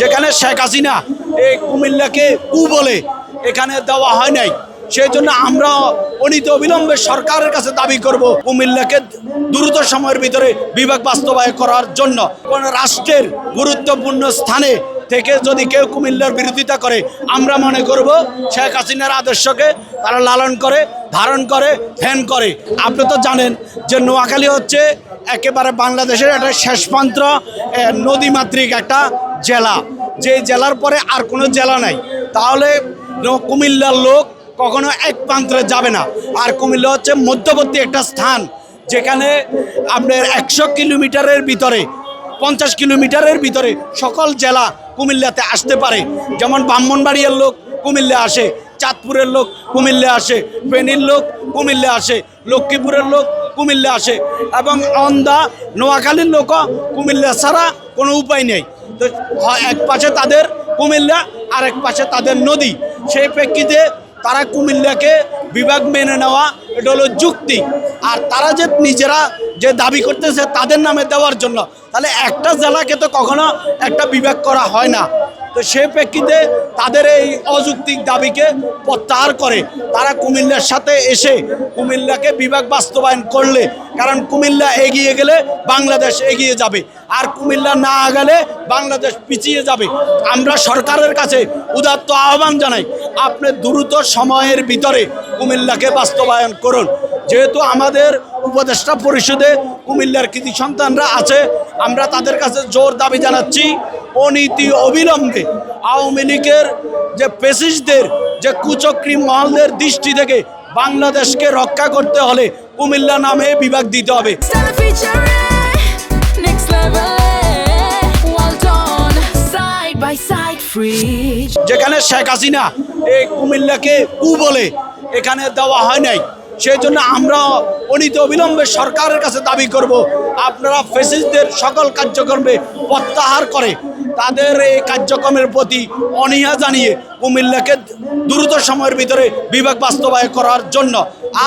যেখানে শেখ হাসিনা এই কুমিল্লাকে কু বলে এখানে দেওয়া হয় নাই। সেই জন্য আমরা অনিত অবিলম্বে সরকারের কাছে দাবি করব কুমিল্লাকে দ্রুত সময়ের ভিতরে বিভাগ বাস্তবায়ন করার জন্য। কোন রাষ্ট্রের গুরুত্বপূর্ণ স্থানে থেকে যদি কেউ কুমিল্লার বিরোধিতা করে, আমরা মনে করব শেখ হাসিনার আদর্শকে তারা লালন করে, ধারণ করে ফ্যান করে। আপনি তো জানেন যে নোয়াখালী হচ্ছে একেবারে বাংলাদেশের একটা শেষ প্রান্ত নদীমাতৃক একটা জেলা। যে জেলার পরে আর কোনো জেলা নাই। তাহলে কুমিল্লার লোক কখনো এক প্রান্তরে যাবে না। আর কুমিল্লা হচ্ছে মধ্যবর্তী একটা স্থান, যেখানে আপনার একশো কিলোমিটারের ভিতরে, পঞ্চাশ কিলোমিটারের ভিতরে সকল জেলা কুমিল্লাতে আসতে পারে। যেমন ব্রাহ্মণবাড়িয়ার লোক কুমিল্লা আসে, চাঁদপুরের লোক কুমিল্লা আসে, ফেনীর লোক কুমিল্লা আসে, লক্ষ্মীপুরের লোক কুমিল্লা আসে এবং অন্দা নোয়াখালীর লোকও কুমিল্লা ছাড়া কোনো উপায় নেই। এক পাশে তাদের কুমিল্লা আর এক পাশে তাদের নদী। সেই প্রেক্ষিতে তারা কুমিল্লাকে বিভাগ মেনে নেওয়া, এটা হলো যুক্তি। আর তারা যে নিজেরা যে দাবি করতেছে তাদের নামে দেওয়ার জন্য, তাহলে একটা জেলাকে তো কখনো একটা বিভাগ করা হয় না। তো সেই প্রেক্ষিতে তাদের এই অযৌক্তিক দাবিকে প্রত্যাহার করে। তারা কুমিল্লার সাথে এসে কুমিল্লাকে বিভাগ বাস্তবায়ন করলে, কারণ কুমিল্লা এগিয়ে গেলে বাংলাদেশ এগিয়ে যাবে। আর কুমিল্লা না গেলে বাংলাদেশ পিছিয়ে যাবে। আমরা সরকারের কাছে উদাত্ত আহ্বান জানাই, আপনি দ্রুত সময়ের ভিতরে কুমিল্লাকে বাস্তবায়ন করুন। যেহেতু আমাদের উপদেষ্টা পরিষদে কুমিল্লার কৃতি সন্তানরা আছে। আমরা তাদের কাছে জোর দাবি জানাচ্ছি অনীতি অবিলম্বে আওয়ামী লীগের যে পেসিসদের যে কুচক্রি মহলদের দৃষ্টি থেকে বাংলাদেশকে রক্ষা করতে হলে কুমিল্লা নামে বিভাগ দিতে হবে. যেখানে শেখ হাসিনা এই কুমিল্লাকে কু বলে এখানে দেওয়া হয় নাই। সেই জন্য আমরা অনিত অবিলম্বে সরকারের কাছে দাবি করব, আপনারা ফেসিসদের সকল কার্যক্রমে প্রত্যাহার করে তাদের এই কার্যক্রমের প্রতি অনীহা জানিয়ে কুমিল্লাকে দ্রুত সময়ের ভিতরে বিভাগ বাস্তবায়ন করার জন্য।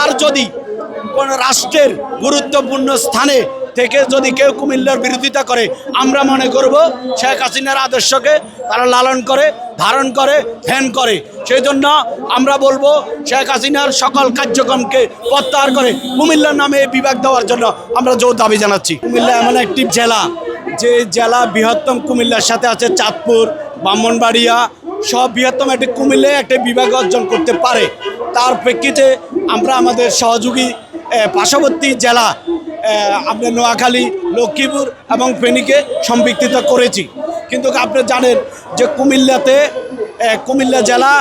আর যদি কোন রাষ্ট্রের গুরুত্বপূর্ণ স্থানে থেকে যদি কেউ কুমিল্লার বিরোধিতা করে, আমরা মনে করব শেখ হাসিনার আদর্শকে তারা লালন করে, ধারণ করে ফ্যান করে। সেই জন্য আমরা বলব শেখ হাসিনার সকল কার্যক্রমকে প্রত্যাহার করে কুমিল্লার নামে এই বিভাগ দেওয়ার জন্য আমরা জোর দাবি জানাচ্ছি। কুমিল্লা এমন একটি জেলা, যে জেলা বৃহত্তম কুমিল্লার সাথে আছে চাঁদপুর, ব্রাহ্মণবাড়িয়া, সব বৃহত্তম একটি কুমিল্লায় একটি বিভাগ অর্জন করতে পারে। তার প্রেক্ষিতে আমরা আমাদের সহযোগী পার্শ্ববর্তী জেলা আপনার নোয়াখালী, লক্ষ্মীপুর এবং ফেনীকে সম্পৃক্ত করেছি। কিন্তু আপনি জানেন যে কুমিল্লাতে কুমিল্লা জেলা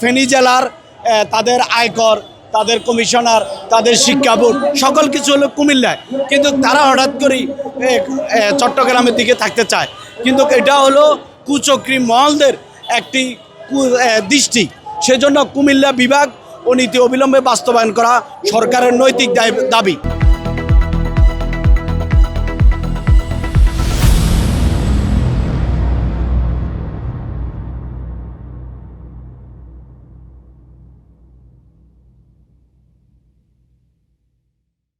ফেনী জেলার তাদের আয়কর, তাদের কমিশনার, তাদের শিক্ষা বোর্ড, সকল কিছু হলো কুমিল্লায়। কিন্তু তারা হঠাৎ করেই চট্টগ্রামের দিকে থাকতে চায়। কিন্তু এটা হলো কুচক্রি মহলদের একটি দৃষ্টি। সেজন্য কুমিল্লা বিভাগ ও নীতি অবিলম্বে বাস্তবায়ন করা সরকারের নৈতিক দাবি।